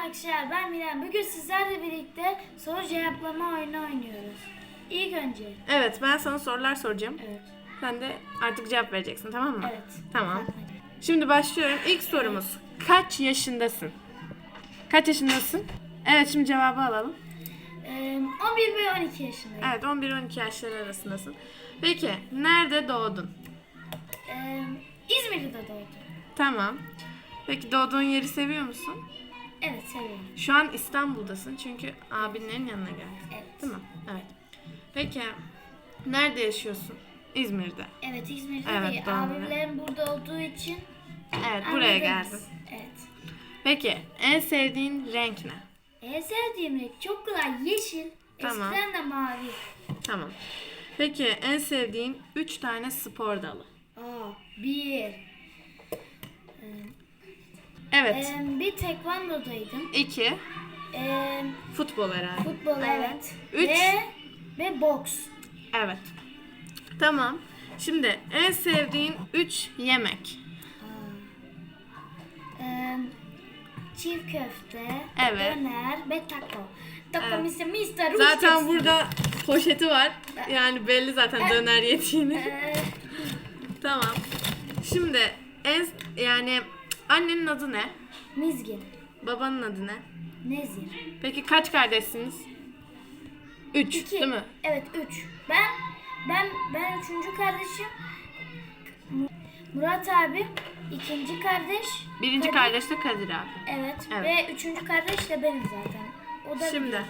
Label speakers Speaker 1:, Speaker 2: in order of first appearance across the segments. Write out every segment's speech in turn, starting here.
Speaker 1: arkadaşlar ben Miran. Bugün sizlerle birlikte soru cevaplama oyunu oynuyoruz. İlk önce.
Speaker 2: Evet ben sana sorular soracağım.
Speaker 1: Evet.
Speaker 2: Sen de artık cevap vereceksin tamam mı?
Speaker 1: Evet.
Speaker 2: Tamam. Şimdi başlıyorum. İlk sorumuz. Kaç yaşındasın? Kaç yaşındasın? Evet şimdi cevabı alalım.
Speaker 1: Ee, 11 ve 12 yaşındayım.
Speaker 2: Evet 11-12 yaşları arasındasın. Peki nerede doğdun?
Speaker 1: Ee, İzmir'de doğdum.
Speaker 2: Tamam. Peki doğduğun yeri seviyor musun?
Speaker 1: Evet seviyorum.
Speaker 2: Şu an İstanbul'dasın çünkü abinlerin yanına geldin.
Speaker 1: Evet.
Speaker 2: Değil mi? Evet. Peki nerede yaşıyorsun? İzmir'de.
Speaker 1: Evet İzmir'de
Speaker 2: Evet,
Speaker 1: değil.
Speaker 2: doğru.
Speaker 1: Abimlerim burada olduğu için
Speaker 2: Evet buraya
Speaker 1: anladım.
Speaker 2: geldin.
Speaker 1: Evet.
Speaker 2: Peki en sevdiğin renk ne?
Speaker 1: En sevdiğim renk çok kolay. Yeşil.
Speaker 2: Tamam.
Speaker 1: Eskiden de mavi.
Speaker 2: Tamam. Peki en sevdiğin 3 tane spor dalı.
Speaker 1: Aa, bir.
Speaker 2: Evet.
Speaker 1: Ee, bir tekvandodaydım.
Speaker 2: 2
Speaker 1: Ee,
Speaker 2: futbol herhalde.
Speaker 1: futbol evet.
Speaker 2: Üç.
Speaker 1: Ve, ve boks.
Speaker 2: Evet. Tamam. Şimdi en sevdiğin 3 yemek.
Speaker 1: Ee, çiğ köfte,
Speaker 2: Evet.
Speaker 1: döner ve taco. Taco
Speaker 2: Evet.
Speaker 1: Mr. Mr.
Speaker 2: Zaten burada poşeti var. Yani belli zaten döner yediğini.
Speaker 1: Ee,
Speaker 2: Tamam. Şimdi en yani annenin adı ne?
Speaker 1: mizgin,
Speaker 2: Babanın adı ne?
Speaker 1: nezir.
Speaker 2: Peki kaç kardeşsiniz? 3
Speaker 1: İki.
Speaker 2: değil mi?
Speaker 1: Evet üç. Ben ben ben üçüncü kardeşim. Mu- Murat abi ikinci kardeş.
Speaker 2: Birinci
Speaker 1: Kadir-
Speaker 2: kardeş de Kadir abi.
Speaker 1: Evet.
Speaker 2: Evet.
Speaker 1: Ve üçüncü kardeş de benim zaten. O da
Speaker 2: Şimdi.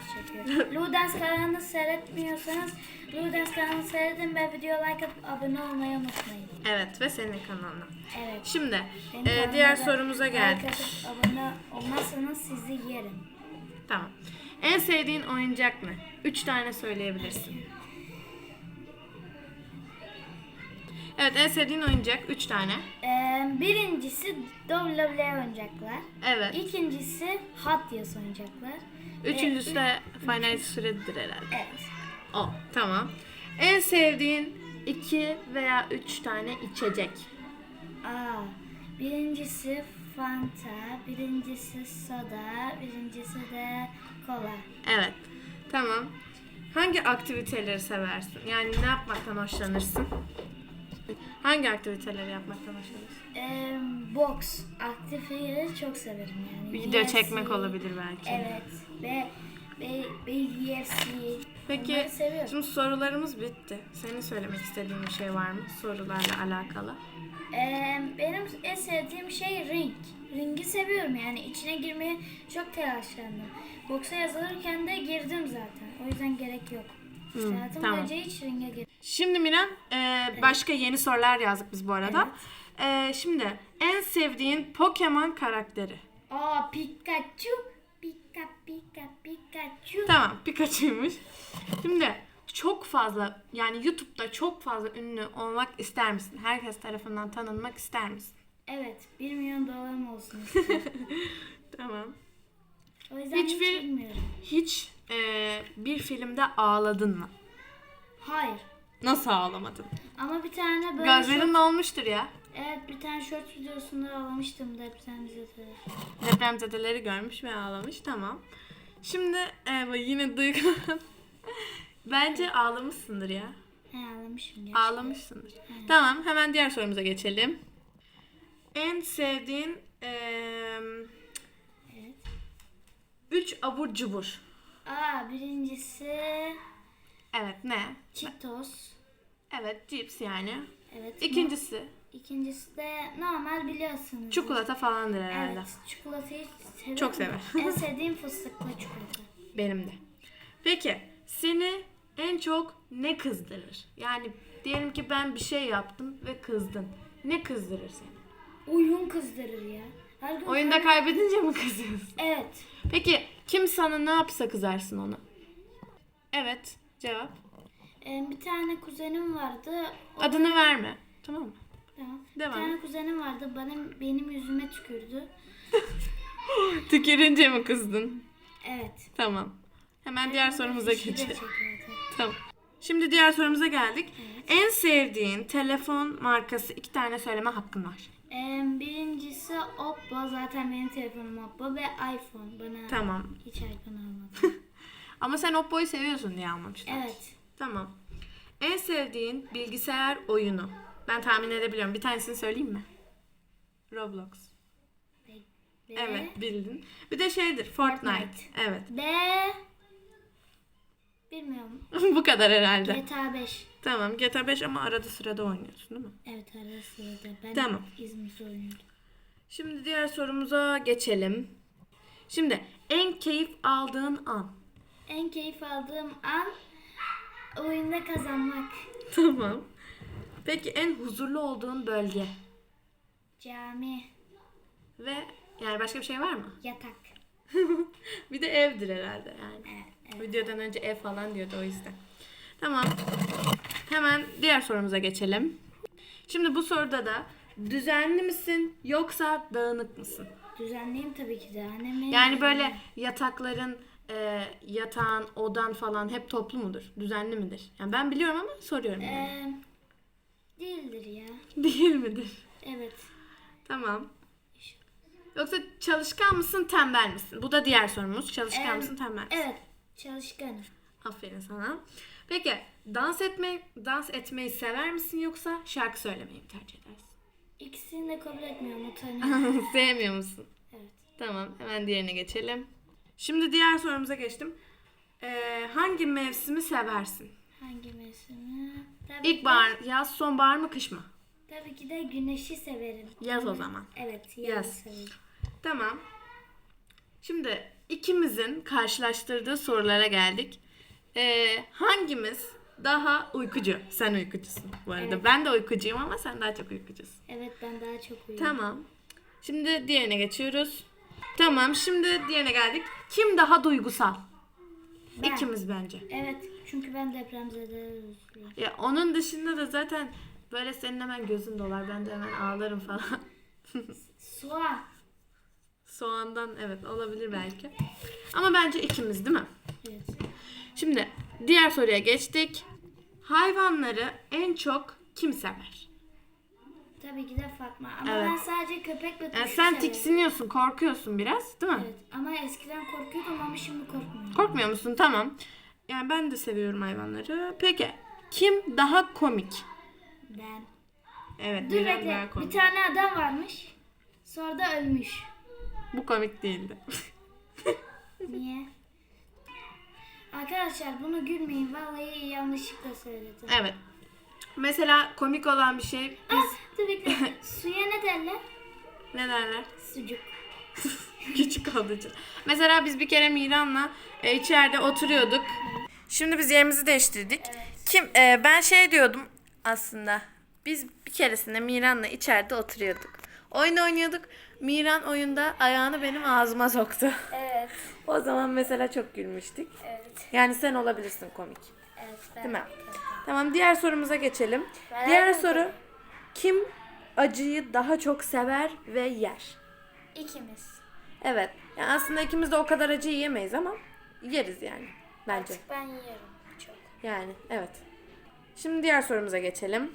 Speaker 1: Ludens kanalını seyretmiyorsanız Ludens kanalını seyredin ve video like atıp abone olmayı unutmayın.
Speaker 2: Evet ve senin kanalına.
Speaker 1: Evet.
Speaker 2: Şimdi
Speaker 1: Benim
Speaker 2: e, diğer sorumuza
Speaker 1: like
Speaker 2: geldik.
Speaker 1: atıp abone olmazsanız sizi yerim.
Speaker 2: Tamam. En sevdiğin oyuncak ne? Üç tane söyleyebilirsin. Evet en sevdiğin oyuncak üç tane.
Speaker 1: Ee, birincisi WWE oyuncaklar.
Speaker 2: Evet.
Speaker 1: İkincisi Hot Wheels oyuncaklar.
Speaker 2: Üçüncüsü de Final Freddy'dir herhalde.
Speaker 1: Evet.
Speaker 2: O tamam. En sevdiğin iki veya üç tane içecek.
Speaker 1: Aa, birincisi Fanta, birincisi soda, birincisi de kola.
Speaker 2: Evet. Tamam. Hangi aktiviteleri seversin? Yani ne yapmaktan hoşlanırsın? Hangi aktiviteleri yapmaktan hoşlanırsın?
Speaker 1: Ee, boks aktiviteleri çok severim yani.
Speaker 2: Video
Speaker 1: UFC,
Speaker 2: çekmek olabilir belki.
Speaker 1: Evet. Ve ve, ve UFC.
Speaker 2: Peki şimdi sorularımız bitti. Senin söylemek istediğin bir şey var mı? Sorularla alakalı.
Speaker 1: Ee, benim en sevdiğim şey ring. Ringi seviyorum yani içine girmeye çok telaşlandım. Boksa yazılırken de girdim zaten. O yüzden gerek yok.
Speaker 2: Hmm,
Speaker 1: hayatım
Speaker 2: tamam.
Speaker 1: boyunca hiç ringe gir.
Speaker 2: Şimdi Miran e, başka yeni sorular yazdık biz bu arada. E, şimdi en sevdiğin Pokemon karakteri.
Speaker 1: Aa Pikachu. Pika pika Pikachu.
Speaker 2: Tamam Pikachu'ymuş. Şimdi çok fazla yani YouTube'da çok fazla ünlü olmak ister misin? Herkes tarafından tanınmak ister misin?
Speaker 1: Evet 1 milyon dolarım olsun istiyorum.
Speaker 2: Tamam.
Speaker 1: O yüzden hiç,
Speaker 2: Hiçbir-
Speaker 1: bilmiyorum.
Speaker 2: Hiç e, bir filmde ağladın mı?
Speaker 1: Hayır.
Speaker 2: Nasıl ağlamadın?
Speaker 1: Ama bir tane böyle
Speaker 2: Gözlerin olmuştur ya.
Speaker 1: Evet bir tane short videosunda ağlamıştım depremzede.
Speaker 2: Depremzedeleri görmüş ve ağlamış. Tamam. Şimdi e, yine duygu. Bence ağlamışsındır ya.
Speaker 1: He ağlamışım gerçekten.
Speaker 2: Ağlamışsındır. Tamam hemen diğer sorumuza geçelim. En sevdiğin eee
Speaker 1: Evet.
Speaker 2: üç abur cubur.
Speaker 1: Aa birincisi
Speaker 2: Evet ne?
Speaker 1: Cheetos.
Speaker 2: Evet cips yani.
Speaker 1: Evet.
Speaker 2: İkincisi
Speaker 1: İkincisi de normal biliyorsunuz.
Speaker 2: çikolata falandır herhalde.
Speaker 1: Evet, çikolatayı severim.
Speaker 2: Çok sever.
Speaker 1: en sevdiğim fıstıklı çikolata.
Speaker 2: Benim de. Peki seni en çok ne kızdırır? Yani diyelim ki ben bir şey yaptım ve kızdın. Ne kızdırır seni?
Speaker 1: Oyun kızdırır ya. Her gün
Speaker 2: Oyunda kaybedince mi kızıyorsun?
Speaker 1: Evet.
Speaker 2: Peki kim sana ne yapsa kızarsın ona? Evet cevap.
Speaker 1: Ee, bir tane kuzenim vardı. O,
Speaker 2: Adını verme. Tamam mı? Devam
Speaker 1: Bir tane kuzenim vardı. Benim benim yüzüme tükürdü.
Speaker 2: Tükürünce mi kızdın?
Speaker 1: Evet.
Speaker 2: Tamam. Hemen diğer sorumuza geçelim. Tamam. Şimdi diğer sorumuza geldik. En sevdiğin telefon markası iki tane söyleme hakkın var.
Speaker 1: Ee, birincisi Oppo. Zaten benim telefonum Oppo ve iPhone. Bana
Speaker 2: Tamam.
Speaker 1: hiç iPhone almadı.
Speaker 2: Ama sen Oppo'yu seviyorsun diye almamışlar.
Speaker 1: evet.
Speaker 2: Tamam. En sevdiğin bilgisayar oyunu. Ben tahmin edebiliyorum. Bir tanesini söyleyeyim mi? Roblox.
Speaker 1: Ve
Speaker 2: Evet bildin. Bir de şeydir Fortnite.
Speaker 1: Fortnite.
Speaker 2: Evet.
Speaker 1: Ve bilmiyorum.
Speaker 2: Bu kadar herhalde.
Speaker 1: GTA 5.
Speaker 2: Tamam GTA 5 ama arada sırada oynuyorsun değil mi?
Speaker 1: Evet arada sırada. Ben
Speaker 2: Tamam.
Speaker 1: İzmir'de oynuyorum.
Speaker 2: Şimdi diğer sorumuza geçelim. Şimdi en keyif aldığın an.
Speaker 1: En keyif aldığım an oyunda kazanmak.
Speaker 2: Tamam. Peki en huzurlu olduğun bölge
Speaker 1: Cami,
Speaker 2: ve yani başka bir şey var mı?
Speaker 1: yatak.
Speaker 2: bir de evdir herhalde yani.
Speaker 1: Evet, evet.
Speaker 2: Videodan önce ev falan diyordu o yüzden. Tamam. Hemen diğer sorumuza geçelim. Şimdi bu soruda da düzenli misin yoksa dağınık mısın?
Speaker 1: Düzenliyim tabii ki de. Annemin
Speaker 2: Yani böyle yatakların, e, yatağın, odan falan hep toplu mudur? Düzenli midir? Yani ben biliyorum ama soruyorum. Yani.
Speaker 1: Ee, değildir ya.
Speaker 2: Değil midir?
Speaker 1: Evet.
Speaker 2: Tamam. Yoksa çalışkan mısın, tembel misin? Bu da diğer sorumuz. Çalışkan
Speaker 1: Em,
Speaker 2: mısın, tembel misin?
Speaker 1: Evet. Çalışkanım.
Speaker 2: Aferin sana. Peki dans etme dans etmeyi sever misin yoksa şarkı söylemeyi mi tercih edersin?
Speaker 1: İkisini de kabul etmiyorum. Utanıyorum.
Speaker 2: Sevmiyor musun?
Speaker 1: evet.
Speaker 2: Tamam hemen diğerine geçelim. Şimdi diğer sorumuza geçtim. Ee, hangi mevsimi seversin?
Speaker 1: Hangi mevsimi? Tabii
Speaker 2: İlkbahar, yaz, sonbahar mı, kış mı?
Speaker 1: Tabii ki de güneşi severim.
Speaker 2: Yaz o zaman.
Speaker 1: Evet.
Speaker 2: Yaz.
Speaker 1: Yaz severim.
Speaker 2: Tamam. Şimdi ikimizin karşılaştırdığı sorulara geldik. Ee, hangimiz daha uykucu? Sen uykucusun bu arada.
Speaker 1: Evet.
Speaker 2: Ben de uykucuyum ama sen daha çok uykucusun.
Speaker 1: Evet ben daha çok uyuyorum.
Speaker 2: Tamam. Şimdi diğerine geçiyoruz. Tamam şimdi diğerine geldik. Kim daha duygusal?
Speaker 1: Ben.
Speaker 2: İkimiz bence.
Speaker 1: Evet. Çünkü ben depremzedeler üzülüyorum.
Speaker 2: Ya onun dışında da zaten böyle senin hemen gözün dolar. Ben de hemen ağlarım falan.
Speaker 1: Soğan.
Speaker 2: Soğandan evet olabilir belki. Ama bence ikimiz değil mi?
Speaker 1: Evet.
Speaker 2: Şimdi diğer soruya geçtik. Hayvanları en çok kim sever?
Speaker 1: Tabii ki de Fatma. Ama
Speaker 2: Evet.
Speaker 1: ben sadece köpek ve kuşu
Speaker 2: Yani sen
Speaker 1: severim.
Speaker 2: tiksiniyorsun, korkuyorsun biraz değil mi?
Speaker 1: Evet. Ama eskiden korkuyordum ama şimdi korkmuyorum.
Speaker 2: Korkmuyor musun? Tamam. Yani ben de seviyorum hayvanları. Peki kim daha komik?
Speaker 1: Ben.
Speaker 2: Evet,
Speaker 1: Dur
Speaker 2: Miran
Speaker 1: bekle.
Speaker 2: daha komik.
Speaker 1: Bir tane adam varmış. Sonra da ölmüş.
Speaker 2: Bu komik değildi.
Speaker 1: Niye? Arkadaşlar bunu gülmeyin. Vallahi yanlışlıkla söyledim.
Speaker 2: evet. Mesela komik olan bir şey biz
Speaker 1: Ah, dur bekle. Suya ne derler?
Speaker 2: ne derler?
Speaker 1: Sucuk.
Speaker 2: Küçük olduğu için. Mesela biz bir kere Miran'la e, içeride oturuyorduk. Şimdi biz yerimizi değiştirdik. Kim e, ben şey diyordum aslında. Biz bir keresinde Miran'la içeride oturuyorduk. Oyun oynuyorduk. Miran oyunda ayağını benim ağzıma soktu.
Speaker 1: Evet.
Speaker 2: O zaman mesela çok gülmüştük.
Speaker 1: Evet.
Speaker 2: Yani sen olabilirsin komik.
Speaker 1: Evet. Ben
Speaker 2: Değil mi? Tamam diğer sorumuza geçelim.
Speaker 1: Ben
Speaker 2: Diğer
Speaker 1: herhalde-
Speaker 2: soru kim acıyı daha çok sever ve yer?
Speaker 1: İkimiz.
Speaker 2: Evet. Yani aslında ikimiz de o kadar acı yiyemeyiz ama yeriz yani. Bence.
Speaker 1: Ben yerim çok.
Speaker 2: Yani evet. Şimdi diğer sorumuza geçelim.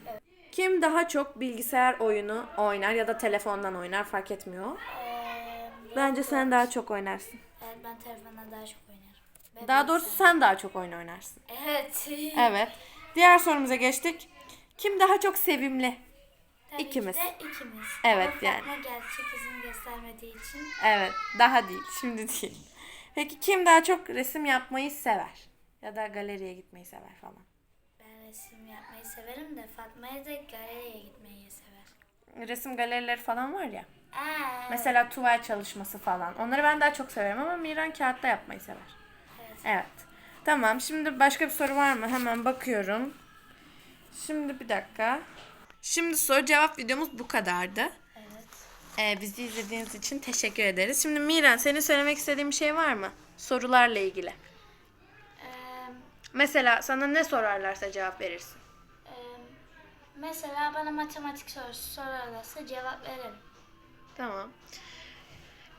Speaker 2: Kim daha çok bilgisayar oyunu oynar ya da telefondan oynar fark etmiyor.
Speaker 1: Ee,
Speaker 2: Bence sen daha çok oynarsın.
Speaker 1: evet, ben telefonla daha çok oynarım. Ben-
Speaker 2: Daha doğrusu sen daha çok oyun oynarsın.
Speaker 1: Evet.
Speaker 2: Evet. Diğer sorumuza geçtik. Kim daha çok sevimli?
Speaker 1: Tabii ki
Speaker 2: İkimiz.
Speaker 1: de ikimiz.
Speaker 2: Evet,
Speaker 1: Ama
Speaker 2: yani.
Speaker 1: Fatma gerçek izini göstermediği için
Speaker 2: Evet. Daha değil. Şimdi değil. Peki kim daha çok resim yapmayı sever? Ya da galeriye gitmeyi sever falan.
Speaker 1: ben resim yapmayı severim de Fatma'ya da galeriye gitmeyi sever.
Speaker 2: Resim galerileri falan var ya.
Speaker 1: Aa,
Speaker 2: Mesela tuval çalışması falan. Onları ben daha çok severim ama Miran kağıtta yapmayı sever.
Speaker 1: Evet.
Speaker 2: Evet. Tamam. Şimdi başka bir soru var mı? Hemen bakıyorum. Şimdi bir dakika. Şimdi soru cevap videomuz bu kadardı. Ee, bizi izlediğiniz için teşekkür ederiz. Şimdi Miran senin söylemek istediğin bir şey var mı? Sorularla ilgili.
Speaker 1: Ee,
Speaker 2: Mesela sana ne sorarlarsa cevap verirsin.
Speaker 1: e, mesela bana matematik sorusu sorarlarsa cevap veririm.
Speaker 2: Tamam.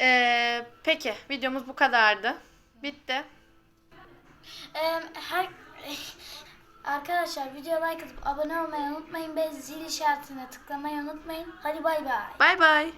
Speaker 2: Ee, peki videomuz bu kadardı. Bitti.
Speaker 1: Ee, her Arkadaşlar videoya like atıp abone olmayı unutmayın ve zil işaretine tıklamayı unutmayın. Hadi bay bay.
Speaker 2: Bay bay.